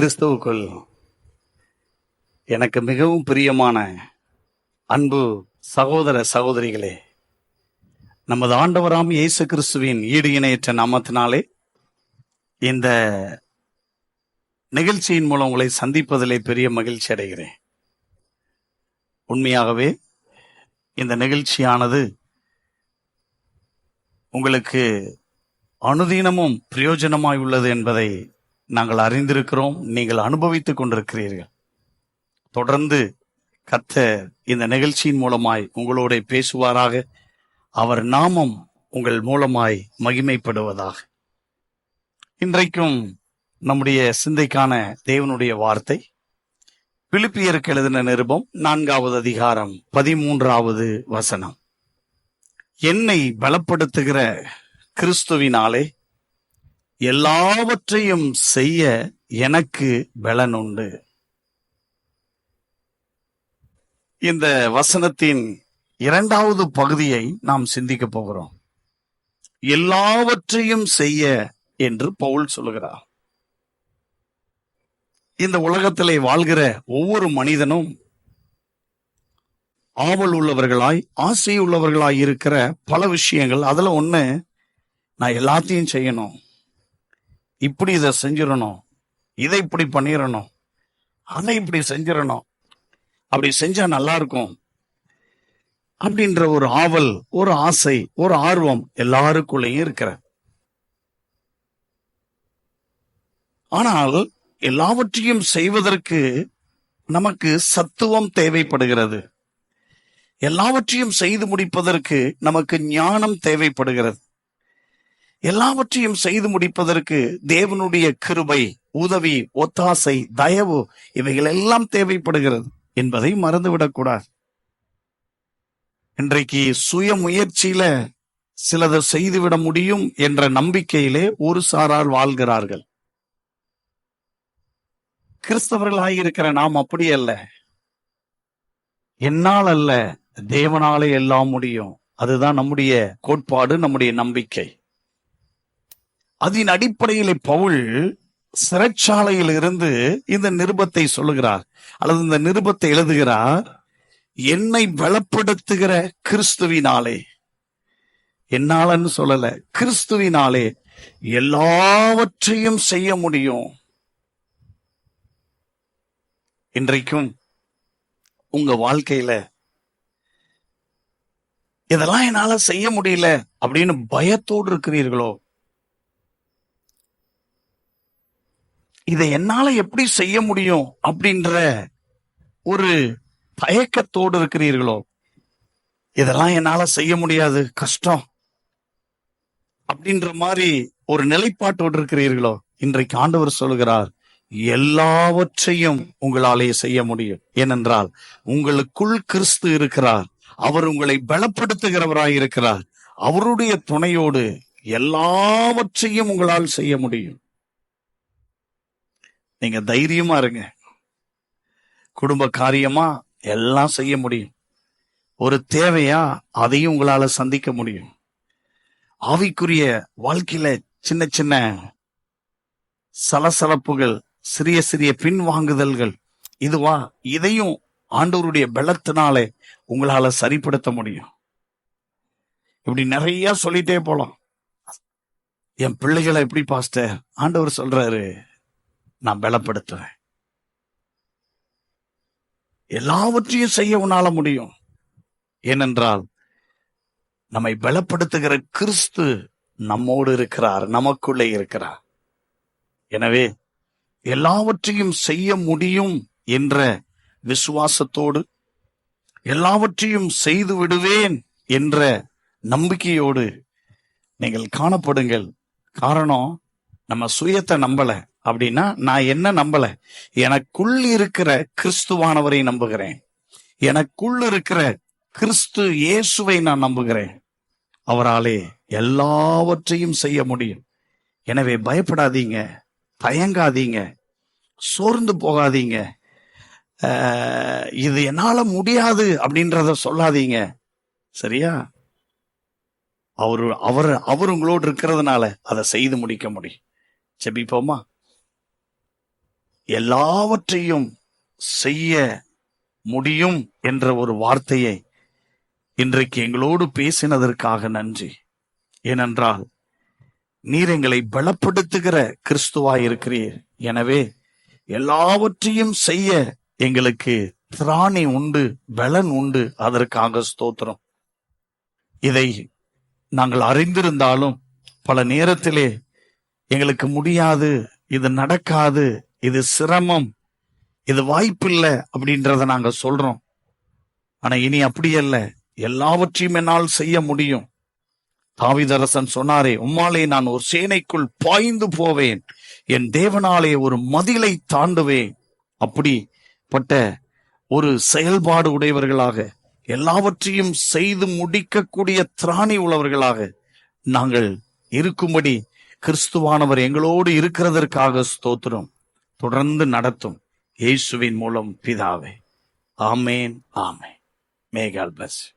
கிறிஸ்துவுக்குள் எனக்கு மிகவும் பிரியமான அன்பு சகோதர சகோதரிகளே நமது ஆண்டவராம் இயேசு கிறிஸ்துவின் ஈடு இணையற்ற நாமத்தினாலே இந்த நிகழ்ச்சியின் மூலம் உங்களை சந்திப்பதிலே பெரிய மகிழ்ச்சி அடைகிறேன். உண்மையாகவே இந்த நிகழ்ச்சியானது உங்களுக்கு அனுதீனமும் பிரயோஜனமாய் உள்ளது என்பதை நாங்கள் அறிந்திருக்கிறோம் நீங்கள் அனுபவித்துக் கொண்டிருக்கிறீர்கள். தொடர்ந்து கத்த இந்த நிகழ்ச்சியின் மூலமாய் உங்களோட பேசுவாராக. அவர் நாமம் உங்கள் மூலமாய் மகிமைப்படுவதாக. இன்றைக்கும் நம்முடைய சிந்தைக்கான தேவனுடைய வார்த்தை. பிலிப்பியருக்கு எழுதின நிருபம் நான்காவது அதிகாரம் பதிமூன்றாவது வசனம். என்னை பலப்படுத்துகிற கிறிஸ்துவினாலே எல்லாவற்றையும் செய்ய எனக்கு பலன் உண்டு. இந்த வசனத்தின் இரண்டாவது பகுதியை நாம் சிந்திக்க போகிறோம். எல்லாவற்றையும் செய்ய என்று பவுல் சொல்லுகிறார். இந்த உலகத்திலே வாழ்கிற ஒவ்வொரு மனிதனும் ஆவல் உள்ளவர்களாய் ஆசை உள்ளவர்களாய் இருக்கிற பல விஷயங்கள். அதுல ஒண்ணு நான் எல்லாத்தையும் செய்யணும். இப்படி இதை செஞ்சிடணும். இதை இப்படி பண்ணிடணும். அதை இப்படி செஞ்சிடணும். அப்படி செஞ்சா நல்லா இருக்கும். அப்படின்ற ஒரு ஆவல் ஒரு ஆசை ஒரு ஆர்வம் எல்லாருக்குள்ளேயும் இருக்கிற. ஆனால் எல்லாவற்றையும் செய்வதற்கு நமக்கு சத்துவம் தேவைப்படுகிறது. எல்லாவற்றையும் செய்து முடிப்பதற்கு நமக்கு ஞானம் தேவைப்படுகிறது. எல்லாவற்றையும் செய்து முடிப்பதற்கு தேவனுடைய கிருபை உதவி ஒத்தாசை தயவு இவைகள் எல்லாம் தேவைப்படுகிறது என்பதை மறந்துவிடக்கூடாது. இன்றைக்கு சுய முயற்சியில சிலதை செய்துவிட முடியும் என்ற நம்பிக்கையிலே ஒரு சாரார் வாழ்கிறார்கள். கிறிஸ்தவர்களாயிருக்கிற நாம் அப்படி அல்ல. என்னால் அல்ல தேவனாலே எல்லாம் முடியும். அதுதான் நம்முடைய கோட்பாடு நம்முடைய நம்பிக்கை. அதன் அடிப்படையிலே பவுல் சிறைச்சாலையில் இருந்து இந்த நிருபத்தை சொல்லுகிறார். அல்லது இந்த நிருபத்தை எழுதுகிறார் என்னை பலப்படுத்துகிற கிறிஸ்துவினாலே. என்னாலன்னு சொல்லல கிறிஸ்துவினாலே எல்லாவற்றையும் செய்ய முடியும். இன்றைக்கும் உங்க வாழ்க்கையில இதெல்லாம் என்னால செய்ய முடியல அப்படின்னு பயத்தோடு இருக்கிறீர்களோ? இதை என்னால எப்படி செய்ய முடியும் அப்படின்ற ஒரு தயக்கத்தோடு இருக்கிறீர்களோ? இதெல்லாம் என்னால செய்ய முடியாது கஷ்டம். அப்படின்ற மாதிரி ஒரு நிலைப்பாட்டோடு இருக்கிறீர்களோ? இன்றைக்கு ஆண்டவர் சொல்கிறார் எல்லாவற்றையும் உங்களாலே செய்ய முடியும். ஏனென்றால் உங்களுக்குள் கிறிஸ்து இருக்கிறார். அவர் உங்களை பலப்படுத்துகிறவராய் இருக்கிறார். அவருடைய துணையோடு எல்லாவற்றையும் உங்களால் செய்ய முடியும். நீங்க தைரியமா இருங்க. குடும்ப காரியமா எல்லாம் செய்ய முடியும். ஒரு தேவையா அதையும் உங்களால சந்திக்க முடியும். ஆவிக்குரிய வாழ்க்கையில சின்ன சின்ன சலசலப்புகள் சிறிய சிறிய பின்வாங்குதல்கள் இதுவா இதையும் ஆண்டவருடைய பலத்தினாலே உங்களால சரிப்படுத்த முடியும். இப்படி நிறைய சொல்லிட்டே போலாம். என் பிள்ளைகளை எப்படி பாஸ்டர்? ஆண்டவர் சொல்றாரு நான் பலப்படுத்துவேன். எல்லாவற்றையும் செய்ய உன்னால முடியும். ஏனென்றால் நம்மை பலப்படுத்துகிற கிறிஸ்து நம்மோடு இருக்கிறார் நமக்குள்ளே இருக்கிறார். எனவே எல்லாவற்றையும் செய்ய முடியும் என்ற விசுவாசத்தோடு எல்லாவற்றையும் செய்து விடுவேன் என்ற நம்பிக்கையோடு நீங்கள் காணப்படுங்கள். காரணம் நம்ம சுயத்தை நம்பல. அப்படின்னா நான் என்ன நம்பல? எனக்குள் இருக்கிற கிறிஸ்துவானவரை நம்புகிறேன். எனக்குள் இருக்கிற கிறிஸ்து இயேசுவை நான் நம்புகிறேன். அவராலே எல்லாவற்றையும் செய்ய முடியும். எனவே பயப்படாதீங்க. தயங்காதீங்க. சோர்ந்து போகாதீங்க. இது என்னால முடியாது அப்படின்றத சொல்லாதீங்க. சரியா? அவரு அவர் அவர் உங்களோடு இருக்கிறதுனால அதை செய்து முடிக்க முடியும். செபிப்போமா? எல்லாவற்றையும் செய்ய முடியும் என்ற ஒரு வார்த்தையை இன்றைக்கு எங்களோடு பேசினதற்காக நன்றி. ஏனென்றால் நீர் எங்களை பலப்படுத்துகிற கிறிஸ்துவாய் இருக்கிறீர் எனவே எல்லாவற்றையும் செய்ய எங்களுக்கு திராணி உண்டு பலன் உண்டு. அதற்காக ஸ்தோத்திரம். இதை நாங்கள் அறிந்திருந்தாலும் பல நேரத்திலே எங்களுக்கு முடியாது இது நடக்காது இது சிரமம் இது வாய்ப்பில்லை அப்படின்றத நாங்க சொல்றோம். ஆனா இனி அப்படி அல்ல. எல்லாவற்றையும் என்னால் செய்ய முடியும். தாவிதரசன் சொன்னாரே உம்மாலே நான் ஒரு சேனைக்குள் பாய்ந்து போவேன். என் தேவனாலே ஒரு மதிலை தாண்டுவேன். அப்படிப்பட்ட ஒரு செயல்பாடு உடையவர்களாக எல்லாவற்றையும் செய்து முடிக்கக்கூடிய திராணி உள்ளவர்களாக நாங்கள் இருக்கும்படி கிறிஸ்துவானவர் எங்களோடு இருக்கிறதற்காக ஸ்தோத்திரம். தொடர்ந்து நடத்தும் இயேசுவின் மூலம் பிதாவே. ஆமேன் ஆமேன். மேகால் பஸ்